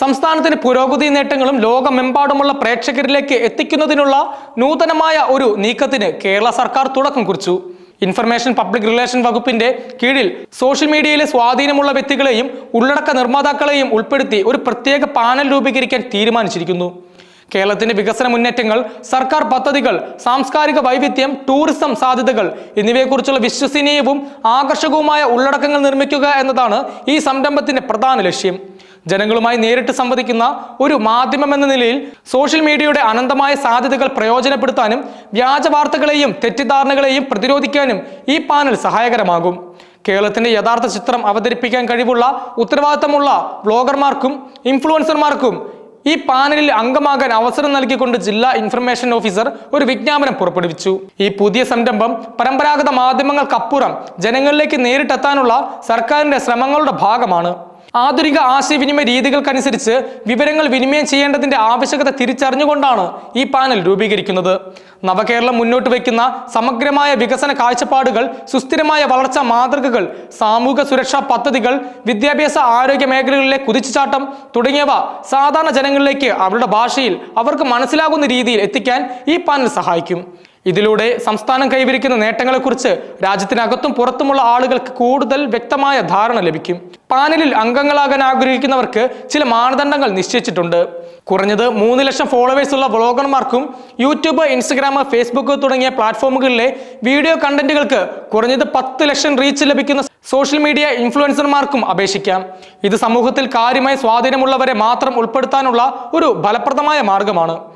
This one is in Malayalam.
സംസ്ഥാനത്തിന് പുരോഗതി നേട്ടങ്ങളും ലോകമെമ്പാടുമുള്ള പ്രേക്ഷകരിലേക്ക് എത്തിക്കുന്നതിനുള്ള നൂതനമായ ഒരു നീക്കത്തിന് കേരള സർക്കാർ തുടക്കം കുറിച്ചു. ഇൻഫർമേഷൻ പബ്ലിക് റിലേഷൻ വകുപ്പിന്റെ കീഴിൽ സോഷ്യൽ മീഡിയയിലെ സ്വാധീനമുള്ള വ്യക്തികളെയും ഉള്ളടക്ക നിർമ്മാതാക്കളെയും ഉൾപ്പെടുത്തി ഒരു പ്രത്യേക പാനൽ രൂപീകരിക്കാൻ തീരുമാനിച്ചിരിക്കുന്നു. കേരളത്തിന്റെ വികസന മുന്നേറ്റങ്ങൾ സർക്കാർ പദ്ധതികൾ സാംസ്കാരിക വൈവിധ്യം ടൂറിസം സാധ്യതകൾ എന്നിവയെക്കുറിച്ചുള്ള വിശ്വസനീയവും ആകർഷകവുമായ ഉള്ളടക്കങ്ങൾ നിർമ്മിക്കുക എന്നതാണ് ഈ സംരംഭത്തിന്റെ പ്രധാന ലക്ഷ്യം. ജനങ്ങളുമായി നേരിട്ട് സംവദിക്കുന്ന ഒരു മാധ്യമം എന്ന നിലയിൽ സോഷ്യൽ മീഡിയയുടെ അനന്തമായ സാധ്യതകൾ പ്രയോജനപ്പെടുത്താനും വ്യാജ വാർത്തകളെയും തെറ്റിദ്ധാരണകളെയും പ്രതിരോധിക്കാനും ഈ പാനൽ സഹായകരമാകും. കേരളത്തിന്റെ യഥാർത്ഥ ചിത്രം അവതരിപ്പിക്കാൻ കഴിവുള്ള ഉത്തരവാദിത്തമുള്ള വ്ളോഗർമാർക്കും ഇൻഫ്ലുവൻസർമാർക്കും ഈ പാനലിൽ അംഗമാകാൻ അവസരം നൽകിക്കൊണ്ട് ജില്ലാ ഇൻഫർമേഷൻ ഓഫീസർ ഒരു വിജ്ഞാപനം പുറപ്പെടുവിച്ചു. ഈ പുതിയ സംരംഭം പരമ്പരാഗത മാധ്യമങ്ങൾക്കപ്പുറം ജനങ്ങളിലേക്ക് നേരിട്ടെത്താനുള്ള സർക്കാരിന്റെ ശ്രമങ്ങളുടെ ഭാഗമാണ്. ആധുനിക ആശയവിനിമയ രീതികൾക്കനുസരിച്ച് വിവരങ്ങൾ വിനിമയം ചെയ്യേണ്ടതിന്റെ ആവശ്യകത തിരിച്ചറിഞ്ഞുകൊണ്ടാണ് ഈ പാനൽ രൂപീകരിക്കുന്നത്. നവകേരളം മുന്നോട്ട് വയ്ക്കുന്ന സമഗ്രമായ വികസന കാഴ്ചപ്പാടുകൾ സുസ്ഥിരമായ വളർച്ചാ മാതൃകകൾ സാമൂഹ്യ സുരക്ഷാ പദ്ധതികൾ വിദ്യാഭ്യാസ ആരോഗ്യ മേഖലകളിലെ കുതിച്ചുചാട്ടം തുടങ്ങിയവ സാധാരണ ജനങ്ങളിലേക്ക് അവരുടെ ഭാഷയിൽ അവർക്ക് മനസ്സിലാകുന്ന രീതിയിൽ എത്തിക്കാൻ ഈ പാനൽ സഹായിക്കും. ഇതിലൂടെ സംസ്ഥാനം കൈവരിക്കുന്ന നേട്ടങ്ങളെക്കുറിച്ച് രാജ്യത്തിനകത്തും പുറത്തുമുള്ള ആളുകൾക്ക് കൂടുതൽ വ്യക്തമായ ധാരണ ലഭിക്കും. പാനലിൽ അംഗങ്ങളാകാൻ ആഗ്രഹിക്കുന്നവർക്ക് ചില മാനദണ്ഡങ്ങൾ നിശ്ചയിച്ചിട്ടുണ്ട്. കുറഞ്ഞത് മൂന്ന് ലക്ഷം ഫോളോവേഴ്സ് ഉള്ള വ്ളോഗർമാർക്കും യൂട്യൂബ് ഇൻസ്റ്റഗ്രാം ഫേസ്ബുക്ക് തുടങ്ങിയ പ്ലാറ്റ്ഫോമുകളിലെ വീഡിയോ കണ്ടന്റുകൾക്ക് കുറഞ്ഞത് പത്ത് ലക്ഷം റീച്ച് ലഭിക്കുന്ന സോഷ്യൽ മീഡിയ ഇൻഫ്ലുവൻസർമാർക്കും അപേക്ഷിക്കാം. ഇത് സമൂഹത്തിൽ കാര്യമായി സ്വാധീനമുള്ളവരെ മാത്രം ഉൾപ്പെടുത്താനുള്ള ഒരു ഫലപ്രദമായ മാർഗമാണ്.